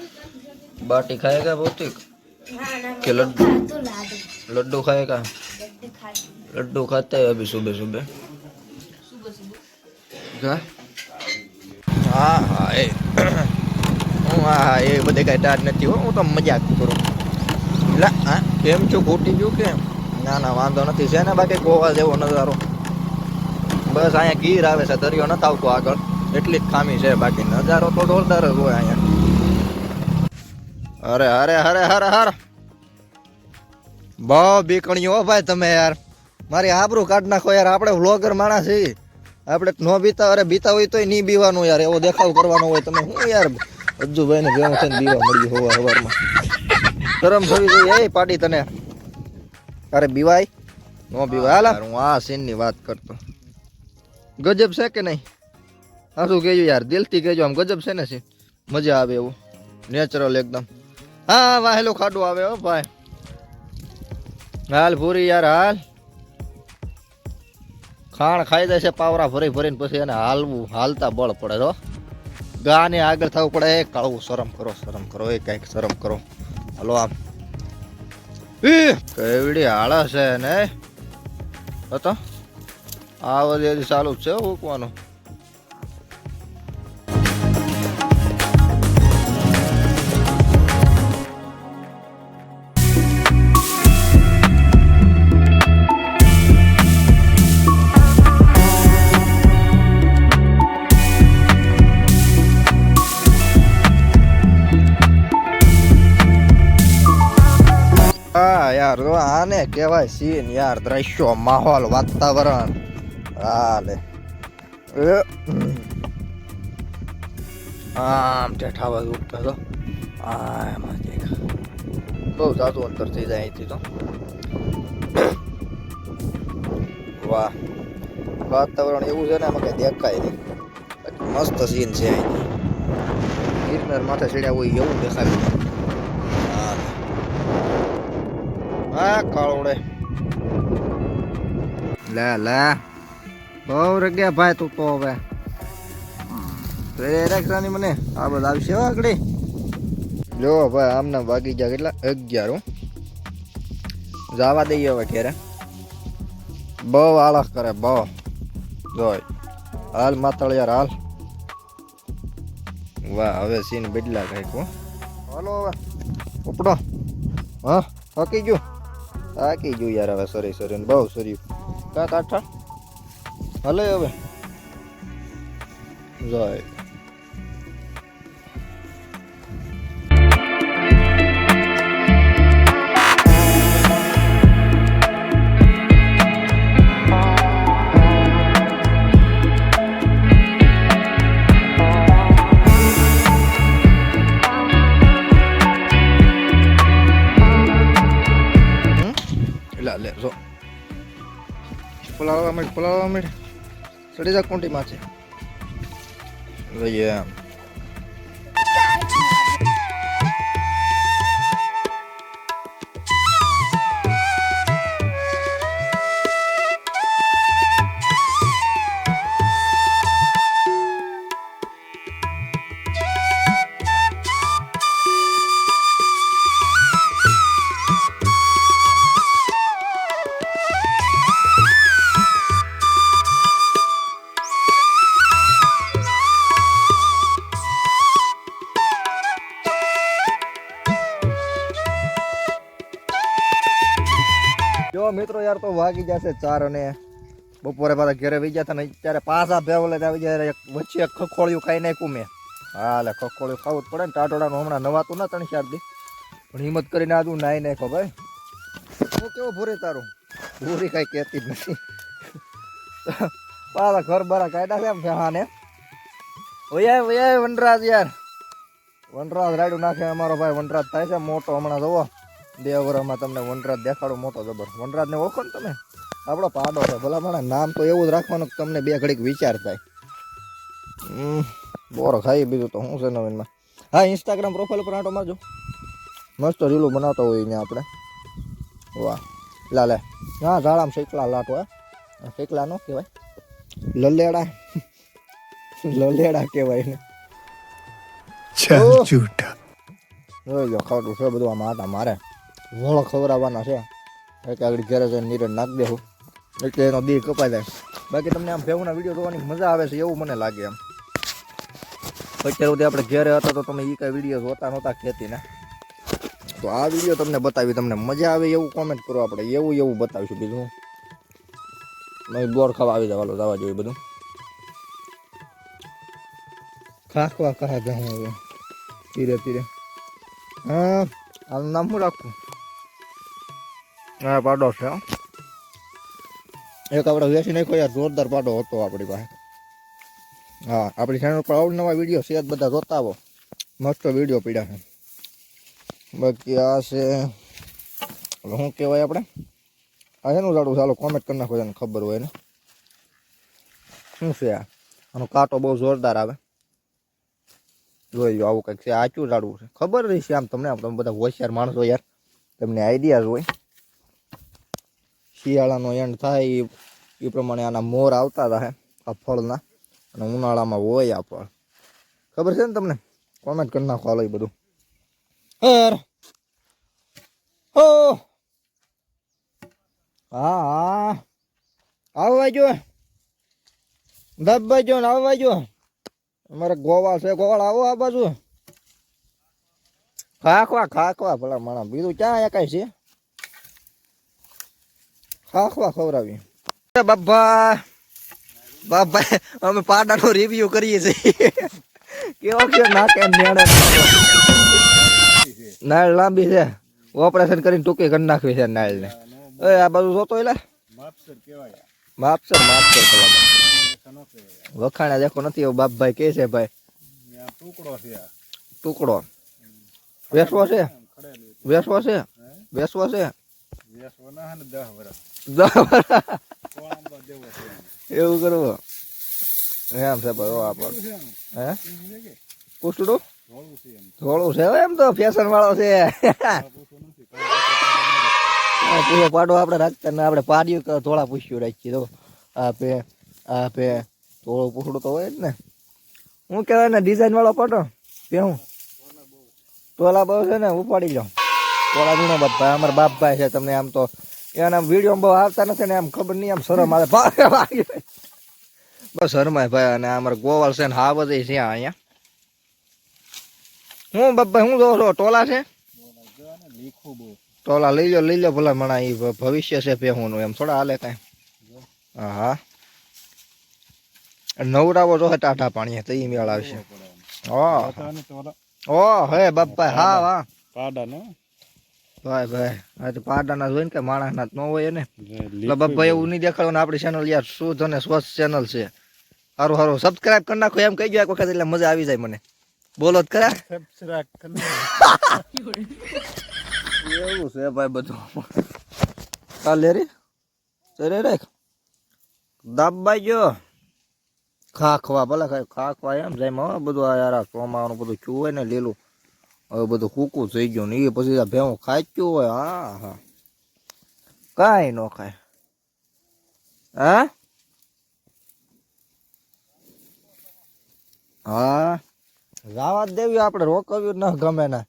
बाटी खाएगा भौतिक के लड्डू लड्डू खाएगा लड्डू खाते हैं अभी सुबह सुबह क्या હા હા એ હું હા એ બધે કાંઈ ટાટ નથી હો હું તો મજાક કરું એટલે હા કેમ છું ખૂટી ગયું કે ના ના વાંધો નથી છે ને બાકી ગોવા જેવો નજારો બસ અહીંયા ગીર આવે છે દરિયો નથી આવતો આગળ એટલી જ ખામી છે બાકી નજારો તો જોરદાર જ હોય અહીંયા અરે અરે અરે અરે અરે. બહુ બીકણીઓ હો ભાઈ તમે યાર. મારી આબરૂ કાઢ નાખો યાર. આપણે વ્લોગર માણસ છીએ. આપણે નો બીતા અરે બીતા હોય તોય નહીં બીવાનું યાર. એવો દેખાવ કરવાનો હોય તમે. શું યાર અજ્જુભાઈ ને ભેગું થઈને બીવા મળ્યું હોવા સવારમાં શરમ થવી જોઈએ. એ પાડી તને. અરે બીવાય. નો બીવાય. હાલા. હું આ સીનની વાત કરતો. ગજબ છે કે નહીં? હા શું કહેજો યાર? દિલથી કહેજો. આમ ગજબ છે ને સીન મજા આવે એવું. નેચરલ એકદમ. હા, વાહેલો ખાડો આવે હો, ભાઈ. હાલ પૂરી યાર, હાલ. ખાણ ખાઈ જાય છે પાવરા ભરી ભરીને પછી એને હાલવું, હાલતા બળ પડે તો ગાને આગળ થવું પડે, એ કાળવું, શરમ કરો શરમ કરો, એ કંઈક શરમ કરો. હાલો, આમ. કેવડી હાળા છે ને. હતો આ બધી હજી ચાલુ છે મૂકવાનું હા યાર જો આને કહેવાય સીન યાર, દ્રશ્યો, માહોલ, વાતાવરણ. હાલે. આમ બાજુ ઉઠતા તો આમાં બહુ જાજુ અંતર થઈ જાય અહીંથી તો. વાહ. વાતાવરણ એવું છે ને, આમાં કઈ દેખાય નહીં. મસ્ત સીન છે અહીંથી. ગિરનાર માથે ચડ્યા હોય એવું દેખાય હા આ કાળોડે લે લે. બહુ રગ્યા ભાઈ તું તો હવે. દઈએ હવે ઘેરે. બહુ આળસ કરે, બહુ. જોય. હાલ માતળ હાલ. વાહ, હવે સીન બદલા કંઈક હો. હાલો ઉપડો. હા થાકી ગયું. થાકી ગયું યાર હવે સરી સરી બહુ સર્યું કા કાઠા હલે હવે. જાય. લે લે જો. પલાળવા માંડ પલાળવા માંડ. ચડી જા કોંટી માથે જોઈએ એમ મિત્રો યાર તો વાગી જશે ચાર અને બપોરે પાછા ઘરે વહી ગયા હતા ને અત્યારે પાછા ભેવલે આવી જાય. વચ્ચે ખખોળિયું ખાઈ નાખ્યું મેં. હા લે ખખોળિયું ખાવું જ પડે ને. ટાટોડાનું હમણાં નવાતું ના ત્રણ ચાર દી. પણ હિંમત કરીને આજુ નાઈ નાખો ભાઈ. હું કેવો ભૂરી તારું? ભૂરી કાંઈ કહેતી જ નથી. પાછા ઘર બરા કાઢ્યા છે એમ ફેહાને ઓયા ઓયા વનરાજ યાર. વનરાજ રાડું નાખે અમારો ભાઈ. વનરાજ થાય છે મોટો હમણાં જોવો દેવરામાં તમને વનરાજ દેખાડો મોટો જબર. વનરાજને ઓળખો ને તમે? આપણો પાડો છે. ભલા મારા નામ તો એવું જ રાખવાનું કે તમને બે ઘડીક વિચાર થાય. બોરો ખાઈ બીજું તો શું છે નવીનમાં? હા ઇન્સ્ટાગ્રામ પ્રોફાઇલ પર આંટો મારજો. મસ્ત રીલું બનાવતો હોય ને આપણે. વાહ. લાલે હા ઝાડામાં શેકલા લાટો હે. શેકલા ન કહેવાય. લલેડા. લલેડા કહેવાય ને છૂટા જો ખાટું છે બધું આ માતા મારે. વળો ખવડાવવાના છે. એક આગળ ઘેરે જઈને નીરજ નાખી દેવું. એટલે એનો દી કપાઈ જાય. બાકી તમને આમ ફેવના વીડિયો જોવાની મજા આવે છે એવું મને લાગે એમ. અત્યાર સુધી આપણે ઘેરે હતા તો તમે એ કાંઈ વીડિયો જોતા નહોતા ખેતીના. તો આ વીડિયો તમને બતાવી તમને મજા આવે એવું કોમેન્ટ કરો આપણે. એવું એવું બતાવીશું બીજું. નહીં બોર ખાવા આવી જવાલો જવા જોઈએ બધું. ખાખવા હવે. ધીરે ધીરે. હા આનું નામ શું રાખવું? હા, પાડો છે એક આપણે વેચી નાખ્યો, યાર, જોરદાર પાડો હતો આપણી પાસે. હા, આપણી ચેનલ પર અવનવા વીડિયો જ બધા જોતા આવો. મસ્ત વીડિયો પીડા છે. બાકી આ છે શું કહેવાય આપણે? આ શેનું ઝાડું ચાલો કોમેન્ટ કરી નાખો એને ખબર હોય ને શું છે આ? આનો કાંટો બહુ જોરદાર આવે. જોઈ લો, આવું કંઈક છે. આચું ઝાડવું છે? ખબર રહી આમ તમને, આમ તમે બધા હોશિયાર માણસો, યાર. તમને આઈડિયા હોય. શિયાળાનો એન્ડ થાય એ એ પ્રમાણે આના મોર આવતા હતા આ ફળના. અને ઉનાળામાં હોય આ ફળ. ખબર છે ને તમને? કોમેન્ટ કરી નાખો હાલો એ બધું. હર. હો. હા હા. આવવા જો દબાઈ જો ને આવવા જો અમારે ગોવાળ છે, ગોવાળ આવો આ બાજુ. ખાખવા ખાખવા, ભલા માણા બીજું ક્યાં કાંઈ છે? ખાખવા ખવડાવી. બાબા બાબા અમે પાડાનો રિવ્યુ કરીએ છીએ. કેવો કે નાકે નેડે નાળ લાંબી છે. ઓપરેશન કરીને ટૂંકી કરી નાખવી છે નાળ ને એ આ બાજુ જોતો એટલે માપસર કહેવાય. માપસર માપસર કહેવાય. વખાણા દેખો નથી એવું બાપભાઈ કે છે ભાઈ. ટુકડો છે ટુકડો. વેસવો છે? વેસવો છે? વેસવો છે? વેસવો ના દસ વર્ષ. એવું કરવું એમ છે ભાઈ આપણ હે પૂછડું. થોડું છે એમ તો ફેશન વાળો છે પૂરો પાડો આપણે રાખતા ને આપણે પાડ્યું તો થોડા પૂછ્યું રાખીએ તો આપે આપે થોડું પૂછડું તો હોય જ ને હું કહેવાય ને ડિઝાઇન વાળો પાડો પે હું ટોલા બહુ છે ને ઉપાડી જાઉં ટોલા વીણો બધા અમારા અમારા બાપભાઈ છે તમને આમ તો એના વીડિયો બહુ આવતા નથી ને આમ ખબર નહીં આમ શરમ આવે. ભાઈ બસ શરમાય ભાઈ અને અમારે ગોવાલ છે ને હા બધી છે અહીંયા. હું બાપા હું જોઉં છો ટોલા છે. ટોલા લઈ લો લઈ લો ભલા મણા એ ભવિષ્ય છે પેહુનું એમ થોડા હાલે કાંઈ. હા હા નવરાવો જો ટાટા પાણી તો ઈ મેળ આવશે. ઓ ઓ હે બાપા હા હા. પાડા ને? ભાઈ ભાઈ આ તો પાડાના જોઈને કે માણસના ન હોય ને એટલે બાપા એવું નહીં દેખાડો આપણી ચેનલ યાર શુદ્ધ અને સ્વચ્છ ચેનલ છે. સારું સારું સબસ્ક્રાઇબ કરી નાખો એમ કહી ગયો એક વખત એટલે મજા આવી જાય મને. બોલો જ ખરા. એવું છે ભાઈ બધું. ચાલે રે. ચરે રાખ. દાબાઈ ગયો. ખાખવા ભલે ખાખવા એમ જાય. બધું આ યાર ચોમાવાનું બધું ચૂ હોય ને લીલું. હવે બધું કૂકું થઈ ગયું ને એ પછી આ ભેવું ખાચ્યું હોય હા હા કાંઈ ન ખાય. હા? હા. રાવા જ દેવી આપણે રોકવ્યું ન ગમે ના.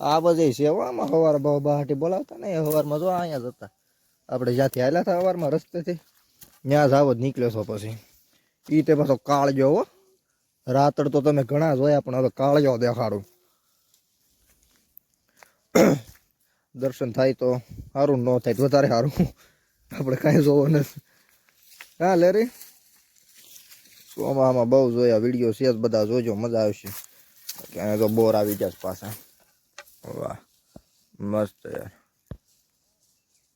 આ બધી છે હો આમાં સવાર બહુ બહાટી બોલાવતા ને સવારમાં જો અહીંયા જ હતા. આપણે જ્યાંથી આવેલા હતા સવારમાં રસ્તેથી, ત્યાં જ આવો જ નીકળ્યો છો પછી. ઈ તે પાછો કાળજો હો. રાતડ તો તમે ઘણા જોયા, પણ હવે કાળજો દેખાડું. દર્શન થાય તો સારું ન થાય વધારે સારું આપણે કાંઈ જોવો નથી. હા, લે રે. સોમામાં બહુ જોયા, વીડિયો છે બધા, જોજો, મજા આવશે. ક્યાં તો બોર આવી જશે પાછા. વાહ, મસ્ત યાર.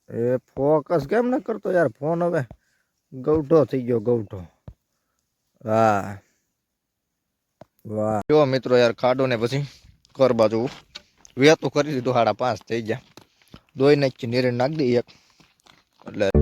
એ ફોકસ કેમ ન કરતો યાર ફોન હવે? ગૌઠો થઈ ગયો, ગૌઠો. વાહ વાહ. જો મિત્રો યાર, ખાડો ને પછી કરવા બાજુ વેતું કરી દીધું સાડા પાંચ થઈ ગયા. દોઈ નાખી નીરે નાખી દઈએ. એક એટલે